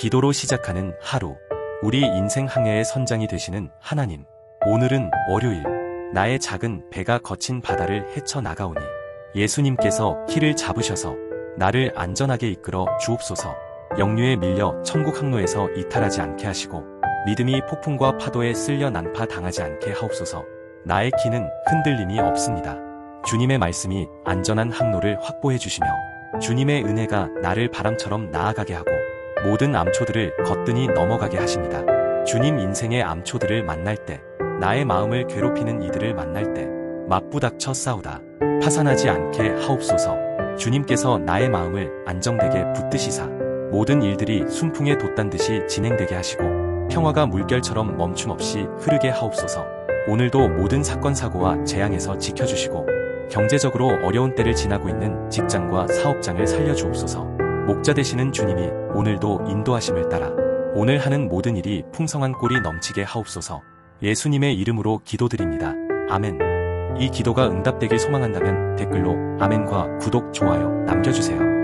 기도로 시작하는 하루. 우리 인생 항해의 선장이 되시는 하나님. 오늘은 월요일. 나의 작은 배가 거친 바다를 헤쳐나가오니 예수님께서 키를 잡으셔서 나를 안전하게 이끌어 주옵소서. 역류에 밀려 천국 항로에서 이탈하지 않게 하시고 믿음이 폭풍과 파도에 쓸려 난파 당하지 않게 하옵소서. 나의 키는 흔들림이 없습니다. 주님의 말씀이 안전한 항로를 확보해 주시며 주님의 은혜가 나를 바람처럼 나아가게 하고 모든 암초들을 거뜬히 넘어가게 하십니다. 주님 인생의 암초들을 만날 때 나의 마음을 괴롭히는 이들을 만날 때 맞부닥쳐 싸우다 파산하지 않게 하옵소서. 주님께서 나의 마음을 안정되게 붙드시사 모든 일들이 순풍에 돛단 듯이 진행되게 하시고 평화가 물결처럼 멈춤 없이 흐르게 하옵소서. 오늘도 모든 사건 사고와 재앙에서 지켜주시고 경제적으로 어려운 때를 지나고 있는 직장과 사업장을 살려주옵소서 목자 되시는 주님이 오늘도 인도하심을 따라 오늘 하는 모든 일이 풍성한 꼴이 넘치게 하옵소서 예수님의 이름으로 기도드립니다. 아멘. 이 기도가 응답되길 소망한다면 댓글로 아멘과 구독, 좋아요 남겨주세요.